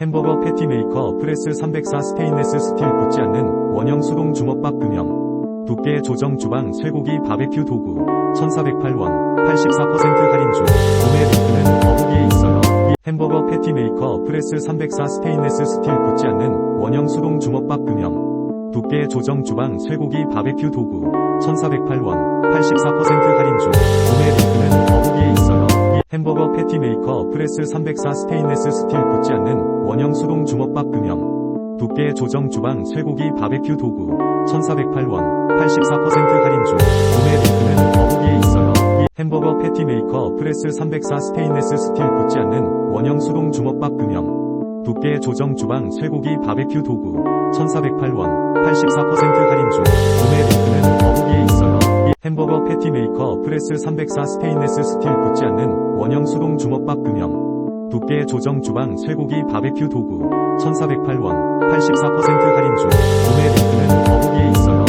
햄버거 패티 메이커 프레스 304 스테인레스 스틸 붙지 않는 원형 수동 주먹밥 금형. 두께 조정 주방 쇠고기 바베큐 도구. 1408원 84% 할인 중. 구매 링크는 더보기에 있어요. 이 햄버거 패티 메이커 프레스 304 스테인레스 스틸 붙지 않는 원형 수동 주먹밥 금형. 두께 조정 주방 쇠고기 바베큐 도구. 1408원 84% 할인 중. 구매 링크는 더보기에 있어요. 이 햄버거 패티 메이커 프레스 304 스테인레스 스틸 붙지 않는 원형 수동 주먹밥 금형 두께 조정 주방 쇠고기 바베큐 도구 1408원 84% 할인 중 구매 링크는 더보기에 있어요. 이 햄버거 패티 메이커 프레스 304 스테인레스 스틸 붙지 않는 원형 수동 주먹밥 금형 두께 조정 주방 쇠고기 바베큐 도구 1408원 84% 할인 중 구매 링크는 더보기에 있어요. 이 햄버거 패티 메이커 프레스 304 스테인레스 스틸 붙지 않는 원형 수동 주먹밥 금형 두께 조정 주방 쇠고기 바베큐 도구 1408원 84% 할인 중